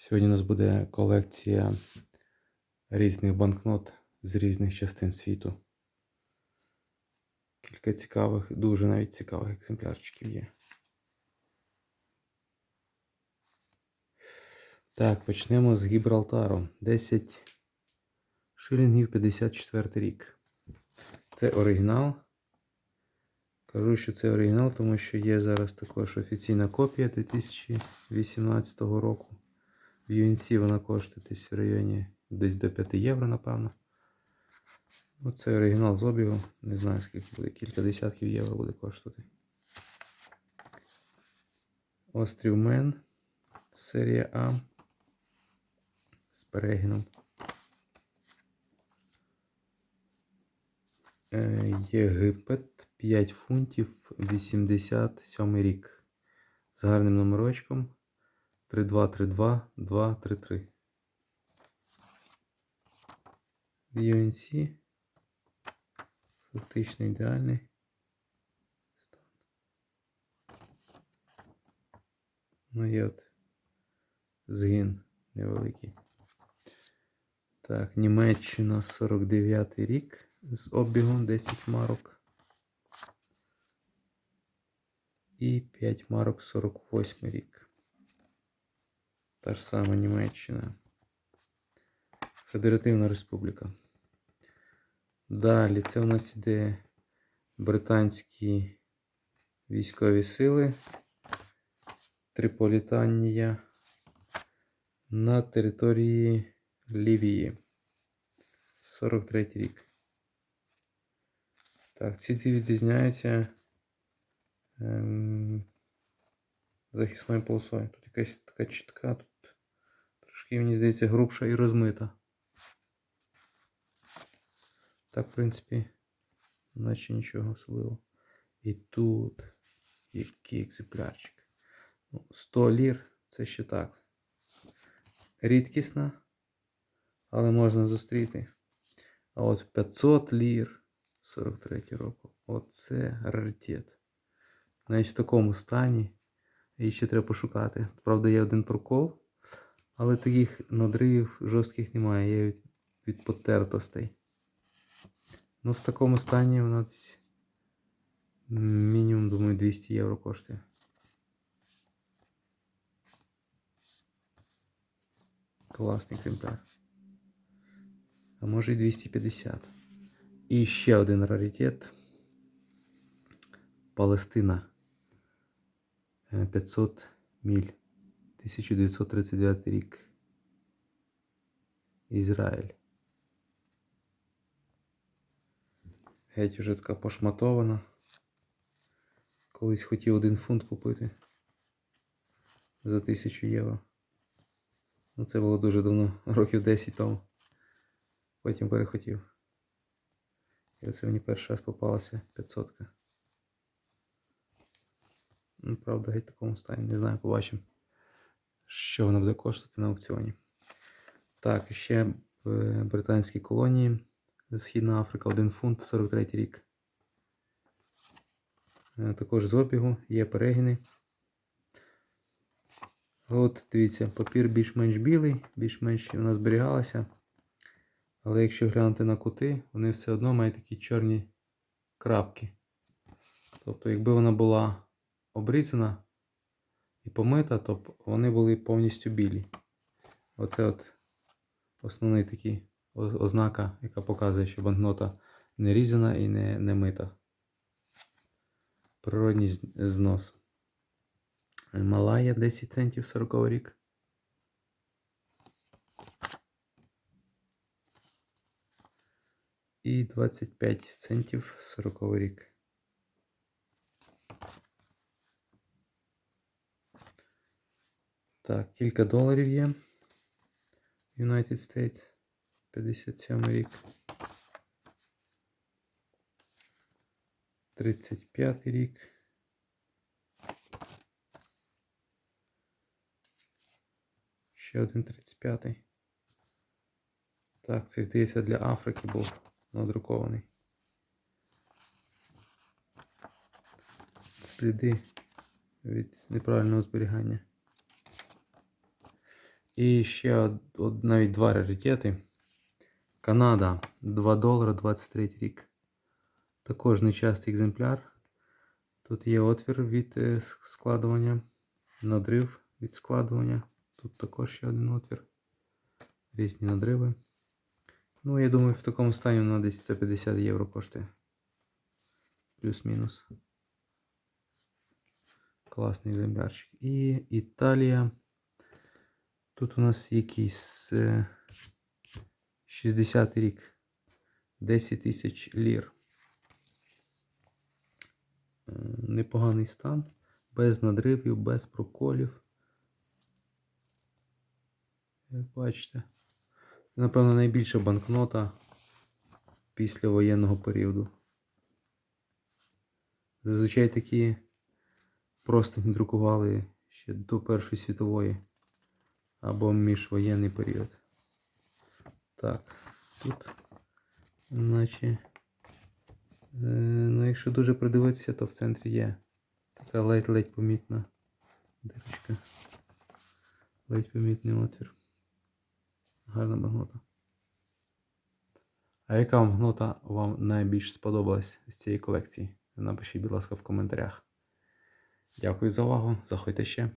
Сьогодні у нас буде колекція різних банкнот з різних частин світу. Кілька цікавих, дуже навіть цікавих екземплярчиків є. Так, почнемо з Гібралтару. 10 шилінгів 54 рік. Це оригінал. Кажу, що це оригінал, тому що є зараз також офіційна копія 2018 року. В UNC вона коштує десь в районі десь до 5 євро, напевно. Ну, це оригінал з обігу. Не знаю, скільки буде, кілька десятків євро буде коштувати. Острів Мен. Серія А. З перегином. Е, Єгипет 5 фунтів 87 рік. З гарним номерочком 3232 233. В UNC фактично ідеальний стан. Ну є от згин невеликий. Так, Німеччина 49 рік з обігом 10 марок. І 5 марок 48 рік. Та ж сама Німеччина. Федеративна Республіка. Далі це у нас іде британські військові сили Триполітанія на території Лівії. 43 рік. Так, ці дві відрізняються ем, захисною полосою. Тут якась така чітка, тут трошки, мені здається, грубша і розмита. Так, в принципі, наче нічого особливого. І тут який екземплярчик. Ну, 100 лір це ще так. Рідкісна, але можна зустріти. А от 500 лір 43 року. Оце раритет. Навіть в такому стані. Її ще треба пошукати. Правда, є один прокол, але таких надривів жорстких немає. Є від, від потертостей. Ну, в такому стані вона десь мінімум, думаю, 200 євро коштує. Класний екземпляр. А може і 250. І ще один раритет. Палестина. Е, 500 міль. 1939 рік. Ізраїль. Геть уже така пошматована. Колись хотів один фунт купити за 1000 євро. Ну це було дуже давно, років 10 тому. Потім перехотів. І оце мені перший раз попалася 500. Ну, правда, геть в такому стані. Не знаю, побачимо, що воно буде коштувати на аукціоні. Так, ще в британській колонії. Східна Африка, 1 фунт, 43 рік. Е, Також з обігу є перегини. От, дивіться, папір більш-менш білий, більш-менш вона зберігалася. Але якщо глянути на кути, вони все одно мають такі чорні крапки. Тобто, якби вона була обрізана і помита, то вони були повністю білі. Оце от основний такий ознака, яка показує, що банкнота не різана і не, не мита. Природній знос. Малая 10 центів 40 рік. І 25 центів 40 рік. Так, кілька доларів є. United States. 57 рік. 35 рік. Ще один 35. Так, це здається для Африки був надрукований. Сліди від неправильного зберігання. І ще од- навіть два раритети. Канада 2 долара 23 рік. Також нечастий екземпляр. Тут є отвір від е, складування, надрив від складування. Тут також ще один отвір. Різні надриви. Ну, я думаю, в такому стані вона десь 150 євро коштує. Плюс-мінус. Класний екземплярчик. І Італія. Тут у нас якийсь е, 60 рік. 10 тисяч лір. Е, Непоганий стан. Без надривів, без проколів. Як бачите. Це, напевно, найбільша банкнота після воєнного періоду. Зазвичай такі просто не друкували ще до Першої світової або міжвоєнний період. Так, тут, наче, е, ну, якщо дуже придивитися, то в центрі є така ледь-ледь помітна дирочка. Ледь помітний отвір. Гарна банкнота. А яка банкнота вам найбільш сподобалась з цієї колекції? Напишіть, будь ласка, в коментарях. Дякую за увагу. Заходьте ще.